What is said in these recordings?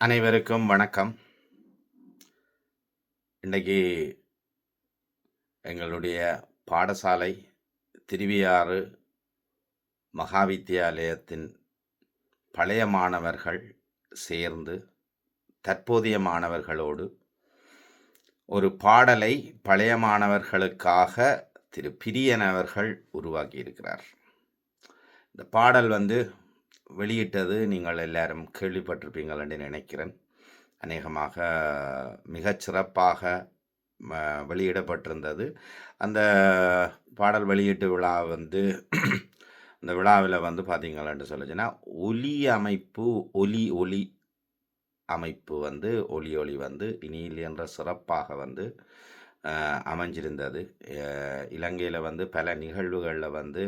அனைவருக்கும் வணக்கம். இன்றைக்கி எங்களுடைய பாடசாலை திருவியாறு மகாவித்தியாலயத்தின் பழைய மாணவர்கள் சேர்ந்து தற்போதைய மாணவர்களோடு ஒரு பாடலை பழைய மாணவர்களுக்காக திரு பிரியன் அவர்கள் உருவாக்கியிருக்கிறார். இந்த பாடல் வந்து வெளியிட்டது. நீங்கள் எல்லாரும் கேள்விப்பட்டிருப்பீங்கள் என்று நினைக்கிறேன். அநேகமாக மிகச் சிறப்பாக ம, வெளியிடப்பட்டிருந்தது. அந்த பாடல் வெளியீட்டு விழா வந்து அந்த விழாவில் வந்து பார்த்தீங்களான்னு சொல்லிச்சுன்னா ஒலி அமைப்பு ஒலி ஒலி அமைப்பு வந்து ஒலி ஒளி வந்து இனியில் என்ற சிறப்பாக வந்து அமைஞ்சிருந்தது. இலங்கையில் வந்து பல நிகழ்வுகளில் வந்து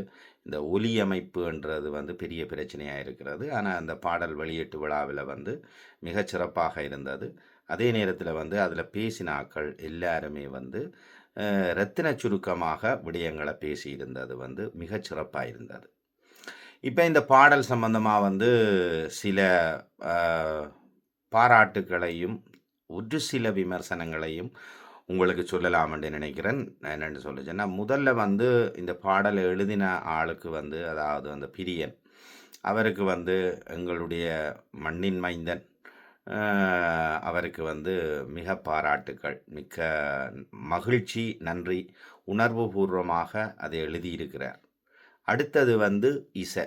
இந்த ஒலி அமைப்புன்றது வந்து பெரிய பிரச்சனையாக இருக்கிறது. ஆனால் அந்த பாடல் வெளியீட்டு விழாவில் வந்து மிகச்சிறப்பாக இருந்தது. அதே நேரத்தில் வந்து அதில் பேசின ஆக்கள் எல்லாருமே வந்து ரத்தின சுருக்கமாக விடயங்களை பேசியிருந்தது வந்து மிகச்சிறப்பாக இருந்தது. இப்போ இந்த பாடல் சம்பந்தமாக வந்து சில பாராட்டுக்களையும் ஒரு சில விமர்சனங்களையும் உங்களுக்கு சொல்லலாம் என்று நினைக்கிறேன் என்னென்னு சொல்லுச்சேன்னா முதல்ல வந்து இந்த பாடலை எழுதின ஆளுக்கு வந்து அதாவது அந்த பிரியன் அவருக்கு வந்து எங்களுடைய மண்ணின் மைந்தன் அவருக்கு வந்து மிக பாராட்டுக்கள் மிக்க மகிழ்ச்சி நன்றி உணர்வுபூர்வமாக அதை எழுதியிருக்கிறார். அடுத்தது வந்து இசை.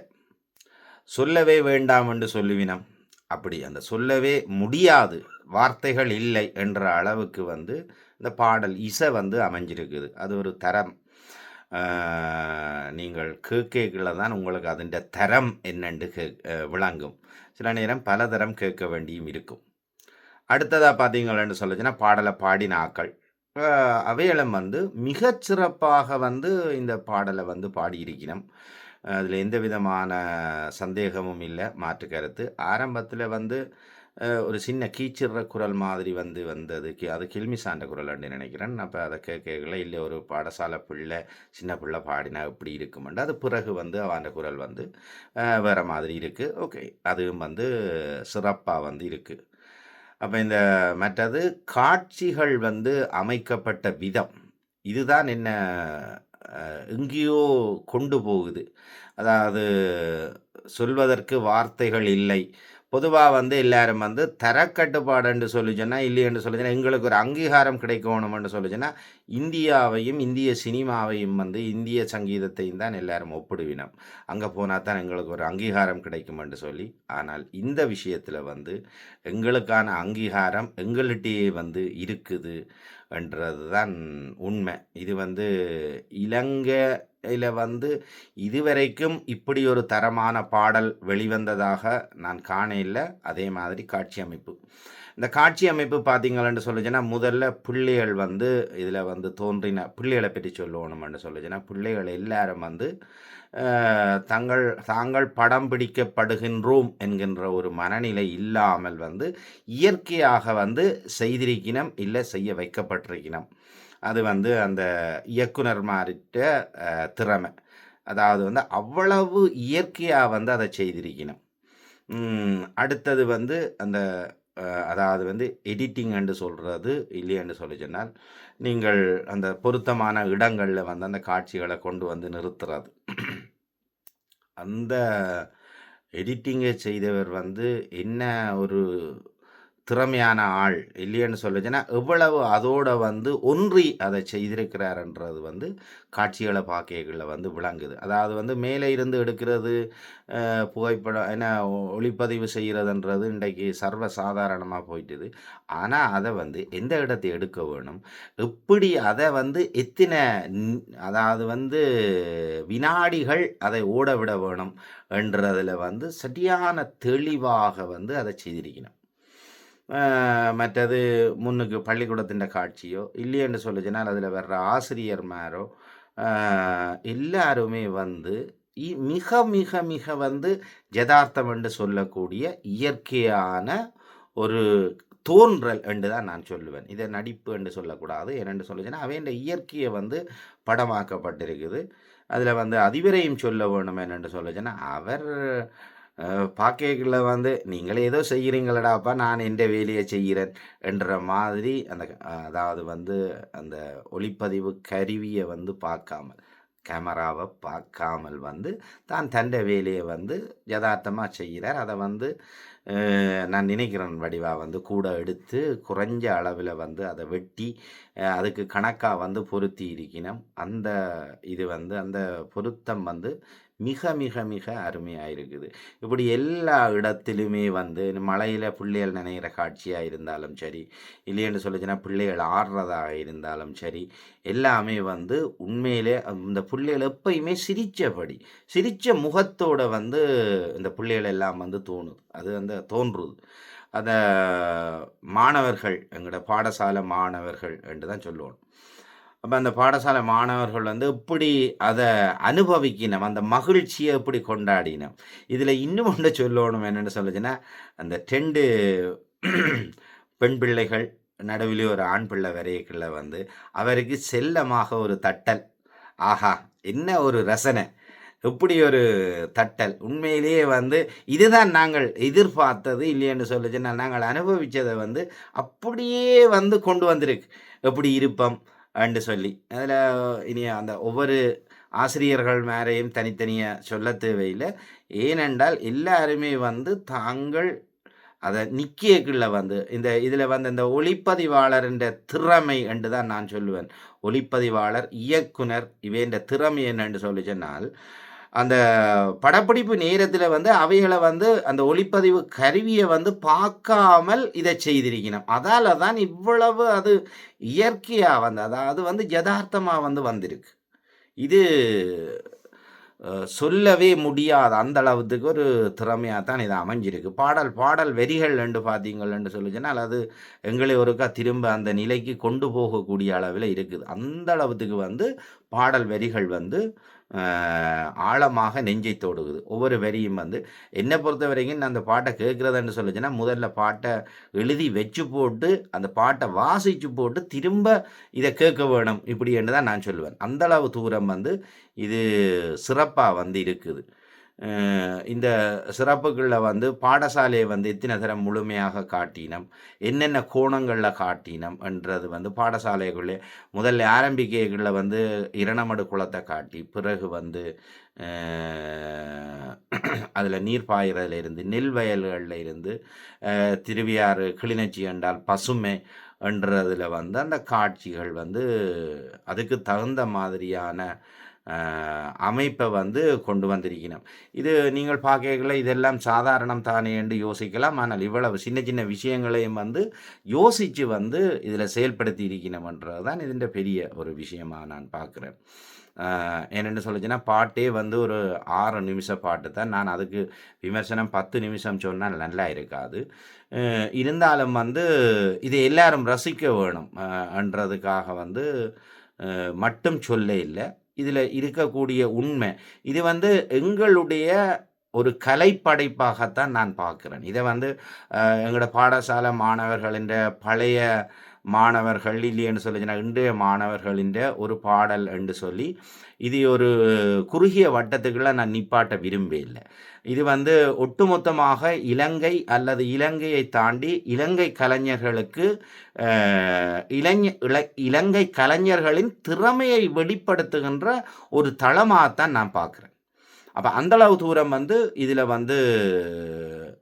சொல்லவே வேண்டாம் என்று சொல்லுவினம். அப்படி அந்த சொல்லவே முடியாது. வார்த்தைகள் இல்லை என்ற அளவுக்கு வந்து இந்த பாடல் இசை வந்து அமைஞ்சிருக்குது. அது ஒரு தரம். நீங்கள் கேட்கல தான் உங்களுக்கு அதிൻ്റെ தரம் என்னென்று கே விளங்கும். சில நேரம் பல தரம் கேட்க வேண்டியும் இருக்கும். அடுத்ததாக பார்த்தீங்களன்னு சொல்லிச்சுன்னா பாடலை பாடின ஆக்கள் அவைகளும் வந்து மிகச்சிறப்பாக வந்து இந்த பாடலை வந்து பாடியிருக்கிறோம். அதில் எந்த விதமான சந்தேகமும் இல்லை மாற்று கருத்து. ஆரம்பத்தில் வந்து ஒரு சின்ன கீச்சிடுற குரல் மாதிரி வந்து வந்தது. கி அது கில்மி சாண்ட குரல்னு நினைக்கிறேன். அப்போ அதை கேட்கல இல்லை ஒரு பாடசாலை பிள்ளை சின்ன பிள்ளை பாடினா இப்படி இருக்குமெண்டு அது பிறகு வந்து அவன் குரல் வந்து வேறு மாதிரி இருக்குது ஓகே அதுவும் வந்து சிறப்பாக வந்து இருக்குது அப்போ இந்த மற்றது காட்சிகள் வந்து அமைக்கப்பட்ட விதம். இதுதான் என்ன எங்கேயோ கொண்டு போகுது. அதாவது சொல்வதற்கு வார்த்தைகள் இல்லை. பொதுவாக வந்து எல்லாரும் வந்து தரக்கட்டுப்பாடுன்னு சொல்லிச்சுன்னா இல்லையென்று சொல்லிச்சுன்னா எங்களுக்கு ஒரு அங்கீகாரம் கிடைக்கணும்னு சொல்லிச்சுன்னா இந்தியாவையும் இந்திய சினிமாவையும் வந்து இந்திய சங்கீதத்தையும் தான் எல்லாரும் ஒப்பிடுவினோம். அங்கே போனால் தான் எங்களுக்கு ஒரு அங்கீகாரம் கிடைக்கும்னு சொல்லி. ஆனால் இந்த விஷயத்தில் வந்து எங்களுக்கான அங்கீகாரம் எங்கள்கிட்டயே வந்து இருக்குது. என்றது தான் உண்மை. இது வந்து இலங்கையில் வந்து இதுவரைக்கும் இப்படி ஒரு தரமான பாடல் வெளிவந்ததாக நான் காண இல்லை அதே மாதிரி காட்சி அமைப்பு. இந்த காட்சி அமைப்பு பார்த்தீங்களன்னு சொல்லுச்சுன்னா முதல்ல பிள்ளைகள் வந்து இதில் வந்து தோன்றின பிள்ளைகளை பற்றி சொல்லணும்னு சொல்லுச்சுன்னா பிள்ளைகள் எல்லாரும் வந்து தங்கள் தாங்கள் படம் பிடிக்கப்படுகின்றோம் என்கின்ற ஒரு மனநிலை இல்லாமல் வந்து இயற்கையாக வந்து செய்திருக்கினம் இல்லை செய்ய வைக்கப்பட்டிருக்கணும் அது வந்து அந்த இயக்குனர் மாறிட்ட திறமை. அதாவது வந்து அவ்வளவு இயற்கையாக வந்து அதை செய்திருக்கணும் அடுத்தது வந்து அந்த அதாவது வந்து எடிட்டிங் என்று சொல்கிறது இல்லையென்று சொல்லி சொன்னால் நீங்கள் அந்த பொருத்தமான இடங்களில் வந்து அந்த காட்சிகளை கொண்டு வந்து நிறுத்துறது. அந்த எடிட்டிங்கை செய்தவர் வந்து என்ன ஒரு திறமையான ஆள் இல்லையென்னு சொல்லுச்சுன்னா எவ்வளவு அதோட வந்து ஒன்றி அதை செய்திருக்கிறாருன்றது வந்து காட்சிகளை பார்க்கைகளில் வந்து விளங்குது. அதாவது வந்து மேலே இருந்து எடுக்கிறது புகைப்படம் என்ன ஒளிப்பதிவு செய்கிறதுன்றது இன்றைக்கு சர்வ சாதாரணமாக போயிட்டுது. ஆனால் அதை வந்து எந்த இடத்தை எடுக்க வேணும்? எப்படி அதை வந்து எத்தனை அதாவது வந்து வினாடிகள் அதை ஓட விட வேணும்? என்றதில் வந்து சரியான தெளிவாக வந்து அதை செய்திருக்கணும். மற்றது முன்னுக்கு பள்ளிக்கூடத்தின் காட்சியோ இல்லையென்று சொல்லிச்சுனால் அதில் வர்ற ஆசிரியர்மாரோ எல்லாருமே வந்து இ- மிக மிக மிக வந்து யதார்த்தம் என்று சொல்லக்கூடிய இயற்கையான ஒரு தோன்றல் என்று தான் நான் சொல்லுவேன். இதை நடிப்பு என்று சொல்லக்கூடாது. ஏனென்று சொல்லுச்சுன்னா அவையின் இயற்கையை வந்து படமாக்கப்பட்டிருக்குது. அதில் வந்து அதிபரையும் சொல்ல வேணும் என்னென்று சொல்லுச்சுன்னா அவர் பாக்கைகளில் வந்து நீங்களே ஏதோ செய்கிறீங்களடாப்பா நான் எந்த வேலையை செய்கிறேன்? என்ற மாதிரி அந்த அதாவது வந்து அந்த ஒளிப்பதிவு கருவியை வந்து பார்க்காமல் கேமராவை பார்க்காமல் வந்து தான் தண்ட வேலையை வந்து யதார்த்தமாக செய்கிறார். அதை வந்து நான் நினைக்கிறேன் வடிவாக வந்து கூட எடுத்து குறைஞ்ச அளவில் வந்து அதை வெட்டி அதுக்கு கணக்காக வந்து பொருத்தி இருக்கணும் அந்த இது வந்து அந்த பொருத்தம் வந்து மிக மிக மிக அருமையாக இருக்குது இப்படி எல்லா இடத்திலுமே வந்து மலையில் பிள்ளைகள் நினைகிற காட்சியாக இருந்தாலும் சரி இல்லைன்னு சொல்லிச்சுன்னா பிள்ளைகள் ஆடுறதாக இருந்தாலும் சரி எல்லாமே வந்து உண்மையிலே இந்த பிள்ளைகள் எப்பயுமே சிரித்தபடி சிரித்த முகத்தோட வந்து இந்த பிள்ளைகள் எல்லாம் வந்து தோணுது. அது அந்த தோன்றுது. அந்த மாணவர்கள் எங்களோட பாடசாலை மாணவர்கள் என்று தான் சொல்லுவோம். அப்போ அந்த பாடசாலை மாணவர்கள் வந்து எப்படி அதை அனுபவிக்கணும் அந்த மகிழ்ச்சியை எப்படி கொண்டாடினோம்? இதில் இன்னும் ஒன்று சொல்லணும். என்னென்னு சொல்லுச்சுன்னா அந்த டெண்டு பெண் பிள்ளைகள் நடுவிலே ஒரு ஆண் பிள்ளை வரையக்குள்ள வந்து அவருக்கு செல்லமாக ஒரு தட்டல். ஆஹா என்ன ஒரு ரசனை. எப்படி ஒரு தட்டல். உண்மையிலேயே வந்து இதுதான் நாங்கள் எதிர்பார்த்தது இல்லைன்னு சொல்லிச்சுன்னா நாங்கள் அனுபவித்ததை வந்து அப்படியே வந்து கொண்டு வந்திருக்கு. எப்படி இருப்போம்? என்று சொல்லி. அதில் இனி அந்த ஒவ்வொரு ஆசிரியர்கள் மேரையும் தனித்தனியாக சொல்ல தேவையில்லை. ஏனென்றால் எல்லாருமே வந்து தாங்கள் அதை நிக்கியக்குள்ள வந்து இந்த இதில் வந்து இந்த ஒளிப்பதிவாளர்ன்ற திறமை என்று தான் நான் சொல்லுவேன். ஒளிப்பதிவாளர் இயக்குனர் இவைன்ற திறமை என்னென்று சொல்லி சொன்னால் அந்த படப்பிடிப்பு நேரத்தில் வந்து அவைகளை வந்து அந்த ஒளிப்பதிவு கருவியை வந்து பார்க்காமல் இதை செய்திருக்கணும். அதால் தான் இவ்வளவு அது இயற்கையாக வந்து அதாவது வந்து யதார்த்தமாக வந்து வந்திருக்கு. இது சொல்லவே முடியாத. அந்த அளவுக்கு ஒரு திறமையாக தான் இது அமைஞ்சிருக்கு. பாடல் பாடல் வரிகள் என்று பார்த்தீங்கள்னு சொல்லிச்சுன்னா அது எங்களை ஒருக்கா திரும்ப அந்த நிலைக்கு கொண்டு போகக்கூடிய அளவில் இருக்குது. அந்த அளவுக்கு வந்து பாடல் வரிகள் வந்து ஆழமாக நெஞ்சை தொடுகுது. ஒவ்வொரு வரியும் வந்து என்னை பொறுத்த வரைக்கும் நான் அந்த பாட்டை கேட்குறதுன்னு சொல்லுச்சுன்னா முதல்ல பாட்டை எழுதி வச்சு போட்டு அந்த பாட்டை வாசித்து போட்டு திரும்ப இதை கேட்க வேணும். இப்படி என்று தான் நான் சொல்லுவேன். அந்தளவு தூரம் வந்து இது சிறப்பாக வந்து இருக்குது. இந்த சிறப்புகளில் வந்து பாடசாலையை வந்து எத்தனை தரம் முழுமையாக காட்டினோம். என்னென்ன கோணங்களில் காட்டினோம் என்றது வந்து பாடசாலைகளில் முதல்ல ஆரம்பிக்கைகளில் வந்து இரணமடு குளத்தை காட்டி பிறகு வந்து அதில் நீர் பாயிறதுல இருந்து நெல் வயல்களில் இருந்து திருவியாறு கிளிநொச்சி என்றால் பசுமை என்றதில் வந்து அந்த காட்சிகள் வந்து அதுக்கு தகுந்த மாதிரியான அமைப்பை வந்து கொண்டு வந்திருக்கணும். இது நீங்கள் பார்க்கல இதெல்லாம் சாதாரணம் தானே என்று யோசிக்கலாம். ஆனால் இவ்வளவு சின்ன சின்ன விஷயங்களையும் வந்து யோசித்து வந்து இதில் செயல்படுத்தி இருக்கணும்ன்றது தான் இதுன்ற பெரிய ஒரு விஷயமாக நான் பார்க்குறேன். என்னென்னு சொல்லுச்சுன்னா பாட்டே வந்து ஒரு ஆறு நிமிஷ பாட்டு தான். நான் அதுக்கு விமர்சனம் பத்து நிமிஷம் சொன்னால் நல்லா இருக்காது. இருந்தாலும் வந்து இதை எல்லாரும் ரசிக்க வேணும் என்றதுக்காக வந்து மட்டும் சொல்ல இல்லை. இதில் இருக்கக்கூடிய உண்மை. இது வந்து எங்களுடைய ஒரு கலைப்படைப்பாகத்தான் நான் பார்க்குறேன். இதை வந்து எங்களோட பாடசாலை மாணவர்களின் பழைய மாணவர்கள் இல்லைன்னு சொல்லிச்சுன்னா இன்றைய மாணவர்களின் ஒரு பாடல் என்று சொல்லி இது ஒரு குறுகிய வட்டத்துக்குள்ள நான் நிப்பாட்ட விரும்பவில்லை இது வந்து ஒட்டுமொத்தமாக இலங்கை அல்லது இலங்கையை தாண்டி இலங்கை கலைஞர்களுக்கு இளைஞ இள இலங்கை கலைஞர்களின் திறமையை வெளிப்படுத்துகின்ற ஒரு தளமாகத்தான் நான் பார்க்குறேன். அப்போ அந்தளவு தூரம் வந்து இதில் வந்து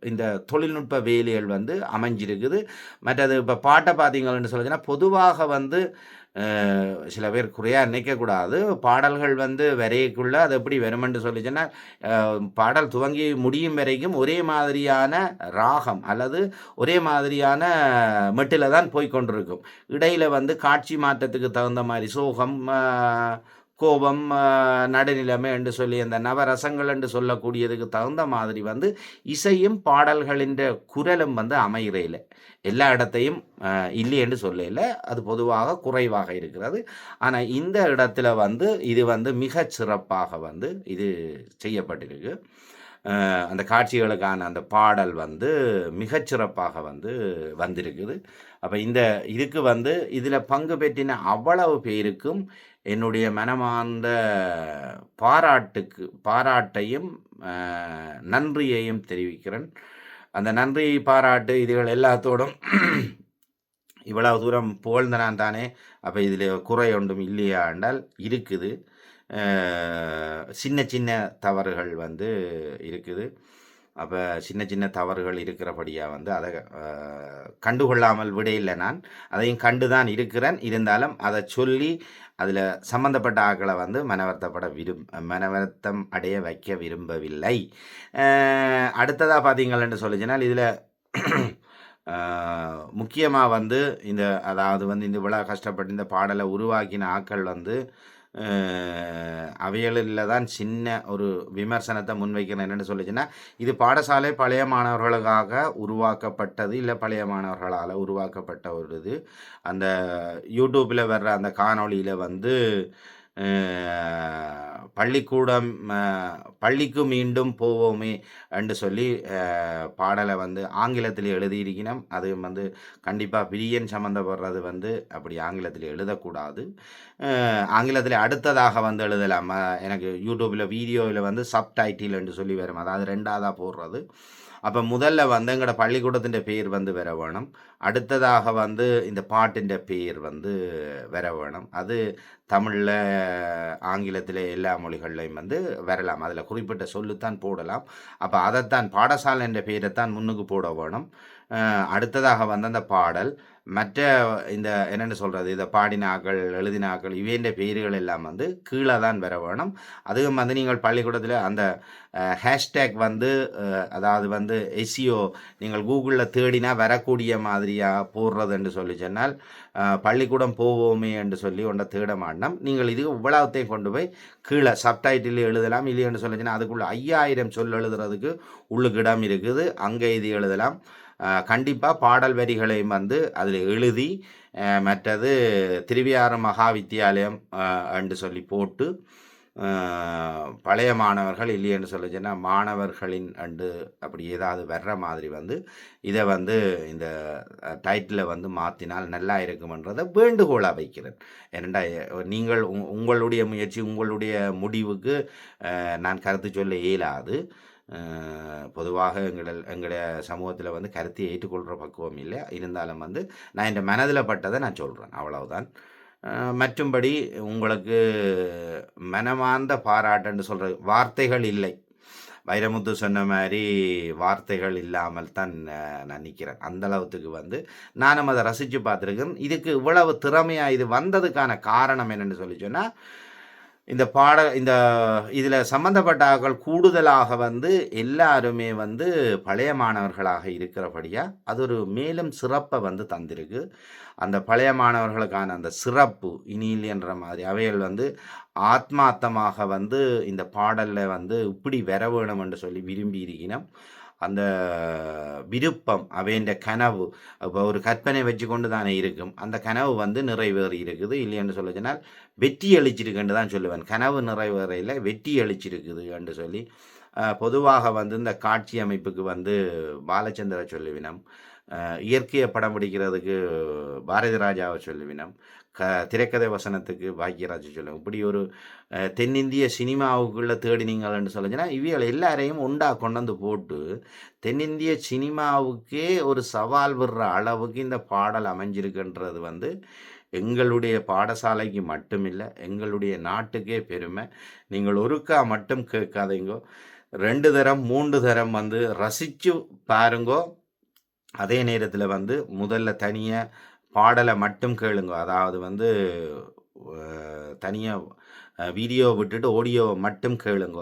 இந்த தொழில்நுட்ப வேலிகள் வந்து அமைஞ்சிருக்குது. மற்றது இப்போ பாட்டை பார்த்தீங்கன்னு சொல்லுச்சுன்னா பொதுவாக வந்து சில பேர் குறையாக நினைக்கக்கூடாது பாடல்கள் வந்து வரையக்குள்ள அது எப்படி வருமென்று சொல்லிச்சுன்னா பாடல் துவங்கி முடியும் வரைக்கும் ஒரே மாதிரியான ராகம் அல்லது ஒரே மாதிரியான மெட்டில் தான் போய்கொண்டிருக்கும் இடையில் வந்து காட்சி மாற்றத்துக்கு தகுந்த மாதிரி சோகம் கோபம் நடுநிலைமை என்று சொல்லி அந்த நவரசங்கள் என்று சொல்லக்கூடியதுக்கு தகுந்த மாதிரி வந்து இசையும் பாடல்களின் குரலும் வந்து அமைகிறையில் எல்லா இடத்தையும் இல்லை என்று சொல்லல அது பொதுவாக குறைவாக இருக்கிறது. ஆனால் இந்த இடத்துல வந்து இது வந்து மிகச் சிறப்பாக வந்து இது செய்யப்பட்டிருக்கு. அந்த காட்சிகளுக்கான அந்த பாடல் வந்து மிகச்சிறப்பாக வந்து வந்திருக்குது. அப்போ இந்த இதுக்கு வந்து இதில் பங்கு பெற்றின அவ்வளவு பேருக்கும் என்னுடைய மனமார்ந்த பாராட்டுக்கு பாராட்டையும் நன்றியையும் தெரிவிக்கிறேன். அந்த நன்றி பாராட்டு இதுகள் எல்லாத்தோடும் இவ்வளவு தூரம் புகழ்ந்த நான் தானே. அப்போ இதில் குறை ஒன்றும் இல்லையா என்றால் இருக்குது. சின்ன சின்ன தவறுகள் வந்து இருக்குது. அப்போ சின்ன சின்ன தவறுகள் இருக்கிறபடியாக வந்து அதை கண்டுகொள்ளாமல் விடையில்லை நான். அதையும் கண்டு தான் இருக்கிறேன். இருந்தாலும் அதை சொல்லி அதில் சம்மந்தப்பட்ட ஆக்களை வந்து மனவர்த்தப்பட விரும் மனவர்த்தம் அடைய வைக்க விரும்பவில்லை. அடுத்ததாக பார்த்தீங்களன்னு சொல்லிச்சுனால் இதில் முக்கியமாக வந்து இந்த அதாவது வந்து இந்த விழா கஷ்டப்பட்டு இந்த பாடலை உருவாக்கின ஆக்கள் வந்து அவைகளில் தான் சின்ன ஒரு விமர்சனத்தை முன்வைக்கிறேன் என்னென்னு சொல்லிச்சுன்னா இது பாடசாலை பழைய மாணவர்களுக்காக உருவாக்கப்பட்டது இல்லை பழைய மாணவர்களால் உருவாக்கப்பட்ட ஒரு இது. அந்த யூடியூப்பில் வர்ற அந்த காணொளியில் வந்து பள்ளிக்கூடம் பள்ளிக்கு மீண்டும் போவோமே என்று சொல்லி பாடலை வந்து ஆங்கிலத்தில் எழுதியிருக்கணும் அது வந்து கண்டிப்பாக பிரியன் சம்மந்தப்படுறது வந்து அப்படி ஆங்கிலத்தில் எழுதக்கூடாது. ஆங்கிலத்தில் அடுத்ததாக வந்து எழுதலாம். எனக்கு யூடியூப்பில் வீடியோவில் வந்து சப் டைட்டில் என்று சொல்லி வரும். அதாவது ரெண்டாவதாக போடுறது. அப்போ முதல்ல வந்து எங்களோட பள்ளிக்கூடத்தின் பேர் வந்து வர வேணும். அடுத்ததாக வந்து இந்த பாட்டின் பேர் வந்து வர வேணும். அது தமிழில் ஆங்கிலத்தில் எல்லா மொழிகள்லையும் வந்து வரலாம். அதில் குறிப்பிட்ட சொல்லுத்தான் போடலாம். அப்போ அதைத்தான் பாடசாலை என்ற பேரைத்தான் முன்னுக்கு போட வேணும். அடுத்ததாக வந்து அந்த பாடல் மற்ற இந்த என்னென்னு சொல்கிறது இதை பாடினாக்கள் எழுதினாக்கள் இவைன்ற பெயர்கள் எல்லாம் வந்து கீழே தான் வர வேணும். அதுவும் வந்து நீங்கள் பள்ளிக்கூடத்தில் அந்த ஹேஷ்டேக் வந்து அதாவது வந்து எஸ்சிஓ நீங்கள் கூகுளில் தேடினா வரக்கூடிய மாதிரியாக போடுறது என்று சொல்லி சொன்னால் பள்ளிக்கூடம் போவோமே என்று சொல்லி ஒன்றை தேட மாட்டோம் நீங்கள் இது இவ்வளவுத்தையும் கொண்டு போய் கீழே சப்டைட்டில் எழுதலாம். இல்லையென்று சொல்லிச்சுன்னா அதுக்குள்ளே ஐயாயிரம் சொல் எழுதுறதுக்கு உள்ளுக்கு இடம் இருக்குது. அங்கே இது எழுதலாம். கண்டிப்பாக பாடல் வரிகளையும் வந்து அதில் எழுதி மற்றது திருவியாரம் மகா வித்தியாலயம் என்று சொல்லி போட்டு பழைய மாணவர்கள் இல்லையென்று சொல்லிச்சுன்னா மாணவர்களின் அண்டு அப்படி ஏதாவது வர்ற மாதிரி வந்து இதை வந்து இந்த டைட்டிலை வந்து மாற்றினால் நல்லா இருக்குமென்றதை வேண்டுகோளாக வைக்கிறேன் ஏனெண்டா நீங்கள் உங்களுடைய முயற்சி உங்களுடைய முடிவுக்கு நான் கருத்து சொல்ல இயலாது. பொதுவாக எங்கள் எங்களுடைய சமூகத்தில் வந்து கருத்தை ஏற்றுக்கொள்கிற பக்குவம் இல்லை. இருந்தாலும் வந்து நான் இந்த மனதில் பட்டதை நான் சொல்கிறேன் அவ்வளவுதான். மற்றும்படி உங்களுக்கு மனமார்ந்த பாராட்டுன்னு சொல்கிற வார்த்தைகள் இல்லை. வைரமுத்து சொன்ன மாதிரி வார்த்தைகள் இல்லாமல் தான் நான் நிற்கிறேன் அந்த அளவுக்கு வந்து நானும் அதை ரசித்து பார்த்துருக்கேன். இதுக்கு இவ்வளவு திறமையாக இது வந்ததுக்கான காரணம் என்னென்னு சொல்லி சொன்னால் இந்த பாட இந்த இதில் சம்மந்தப்பட்ட ஆக்கள் கூடுதலாக வந்து எல்லாருமே வந்து பழைய மாணவர்களாக இருக்கிறபடியாக அது ஒரு மேலும் சிறப்பை வந்து தந்திருக்கு. அந்த பழைய மாணவர்களுக்கான அந்த சிறப்பு இனியில் என்ற மாதிரி அவைகள் வந்து ஆத்மார்த்தமாக வந்து இந்த பாடலில் வந்து இப்படி வர வேணும் என்று சொல்லி விரும்பி இருக்கணும் அந்த விருப்பம் அவைன்ற கனவு இப்போ ஒரு கற்பனை வச்சு கொண்டு தானே இருக்கும். அந்த கனவு வந்து நிறைவேறி இருக்குது. இல்லைன்னு சொல்ல சொன்னால் வெற்றி அளிச்சிருக்குன்னு தான் சொல்லுவேன். கனவு நிறைவேறையில் வெற்றி அளிச்சிருக்குது என்று சொல்லி பொதுவாக வந்து இந்த காட்சி அமைப்புக்கு வந்து பாலச்சந்திர சொல்லுவினம். இயற்கையை படம் பிடிக்கிறதுக்கு பாரதிராஜாவை சொல்லுவினம். க திரைக்கதை வசனத்துக்கு பாக்யராஜ் சொல்லும் இப்படி ஒரு தென்னிந்திய சினிமாவுக்குள்ளே தேடினீங்கள்னு சொல்லிச்சுன்னா இவியல் எல்லாரையும் உண்டா கொண்டாந்து போட்டு தென்னிந்திய சினிமாவுக்கே ஒரு சவால் விடுற அளவுக்கு இந்த பாடல் அமைஞ்சிருக்குன்றது வந்து எங்களுடைய பாடசாலைக்கு மட்டுமில்லை எங்களுடைய நாட்டுக்கே பெருமை. நீங்கள் ஒருக்கா மட்டும் கேட்காதீங்கோ. ரெண்டு தரம் மூன்று தரம் வந்து ரசித்து பாருங்கோ. அதே நேரத்தில் வந்து முதல்ல தனியாக பாடலை மட்டும் கேளுங்க. அதாவது வந்து தனியாக வீடியோ விட்டுட்டு ஆடியோவை மட்டும் கேளுங்க.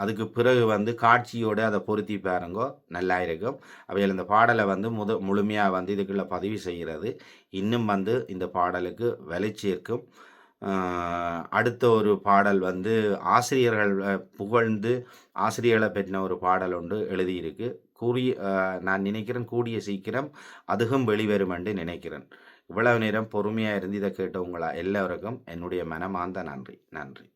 அதுக்கு பிறகு வந்து காட்சியோடு அதை பொருத்தி பாருங்கோ. நல்லா இருக்கும். அவையில் இந்த பாடலை வந்து முத முழுமையாக வந்து இதுக்குள்ளே பதிவு செய்கிறது. இன்னும் வந்து இந்த பாடலுக்கு விலை சேர்க்கும் அடுத்த ஒரு பாடல் வந்து ஆசிரியர்கள் புகழ்ந்து ஆசிரியர்களை பெற்ற ஒரு பாடல் ஒன்று எழுதியிருக்கு. கூறிய நான் நினைக்கிறேன் கூடிய சீக்கிரம் அதுவும் வெளிவரும் என்று நினைக்கிறேன். இவ்வளவு நேரம் பொறுமையாக இருந்து இதை கேட்டவங்களா எல்லோருக்கும் என்னுடைய மனமார்ந்த நன்றி. நன்றி.